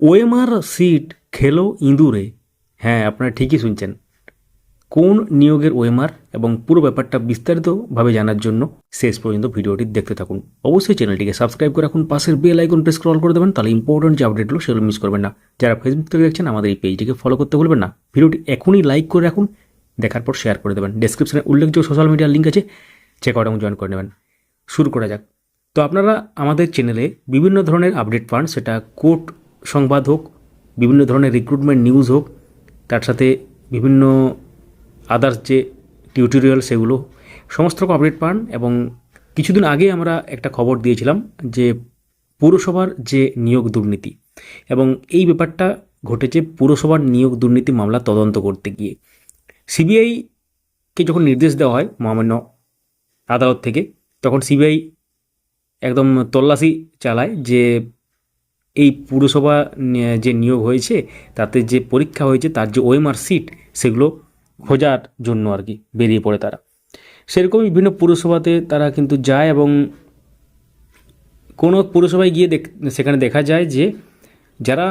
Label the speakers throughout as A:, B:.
A: OMR sheet খেলো ইঁদুরে। হ্যাঁ আপনারা ঠিকই শুনছেন। কোন নিয়োগের ওএমআর এবং পুরো ব্যাপারটা বিস্তারিতভাবে জানার জন্য শেষ পর্যন্ত ভিডিওটি দেখতে থাকুন। অবশ্যই চ্যানেলটিকে সাবস্ক্রাইব করে রাখুন। পাশের বেল আইকন প্রেস স্ক্রল করে দেবেন, তাহলে ইম্পর্টেন্ট যে আপডেটগুলো সেগুলো মিস করবেন না। যারা ফেসবুক থেকে দেখছেন, আমাদের এই পেজটিকে ফলো করতে ভুলবেন না। ভিডিওটি এখনই লাইক করে রাখুন, দেখার পর শেয়ার করে দেবেন। ডেসক্রিপশনে উল্লেখযোগ্য সোশ্যাল মিডিয়ার লিঙ্ক আছে চেক আউট এবং জয়েন করে নেবেন। শুরু করা যাক। তো আপনারা আমাদের চ্যানেলে বিভিন্ন ধরনের আপডেট পান, সেটা কোর্ট সংবাদ হোক, বিভিন্ন ধরনের রিক্রুটমেন্ট নিউজ হোক, তার সাথে বিভিন্ন আদার্স যে টিউটোরিয়াল সেগুলো, সমস্ত রকম আপডেট পান এবং কিছুদিন আগে আমরা একটা খবর দিয়েছিলাম যে পুরসভার যে নিয়োগ দুর্নীতি এবং এই ব্যাপারটা ঘটেছে পুরসভার নিয়োগ দুর্নীতি মামলা তদন্ত করতে গিয়ে। সিবিআইকে যখন নির্দেশ দেওয়া হয় মহামান্য আদালত থেকে, তখন সিবিআই একদম তল্লাশি চালায় যে এই পুরসভা যে নিয়োগ হয়েছে, তাতে যে পরীক্ষা হয়েছে, তার যে ওএমআর সিট, সেগুলো খোঁজার জন্য আর কি বেরিয়ে পড়ে তারা। সেরকমই বিভিন্ন পুরসভাতে তারা কিন্তু যায় এবং কোনো পুরসভায় গিয়ে দেখ, সেখানে দেখা যায় যে, যারা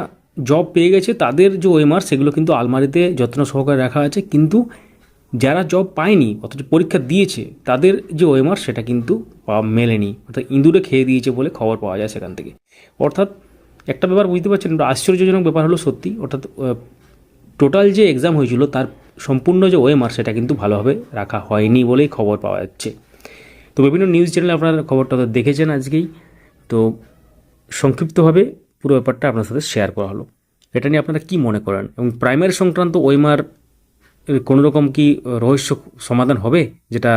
A: জব পেয়ে গেছে, তাদের যে ওএমআর, সেগুলো কিন্তু আলমারিতে যত্ন সহকারে রাখা আছে। কিন্তু যারা জব পায়নি অথচ পরীক্ষা দিয়েছে, তাদের যে ওএমআর, সেটা কিন্তু মেলেনি। অর্থাৎ ইঁদুরে খেয়ে দিয়েছে বলে খবর পাওয়া যায় সেখান থেকে। অর্থাৎ একটা ব্যাপার বুঝতে পারছেন একটা আশ্চর্যজনক ব্যাপার হলো সত্যি, অর্থাৎ টোটাল যে এক্সাম হয়েছিল, তার সম্পূর্ণ যে ওএমআর সেটা কিন্তু ভালোভাবে রাখা হয়নি বলেই খবর পাওয়া যাচ্ছে। তো বিভিন্ন নিউজ চ্যানেলে আপনারা খবরটা তো দেখেছেন আজকেই। তো সংক্ষিপ্তভাবে পুরো ব্যাপারটা আপনার সাথে শেয়ার করা হলো। এটা নিয়ে আপনারা কি মনে করেন? এবং প্রাইমারি সংক্রান্ত ওয়েমার কোনো রকম কি রহস্য সমাধান হবে, যেটা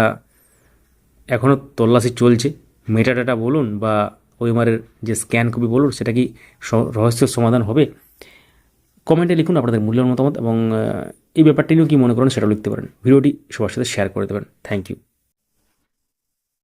A: এখনও তল্লাশি চলছে? মেটাডাটা বলুন বা ওএমআরের যে স্ক্যান কপি বলুন, সেটা কি রহস্যের সমাধান হবে? কমেন্টে লিখুন আপনাদের মূল্যের মতামত এবং এই ব্যাপারটি নিয়েও কী মনে করেন সেটাও লিখতে পারেন। ভিডিওটি সবার সাথে শেয়ার করে দেবেন। Thank you.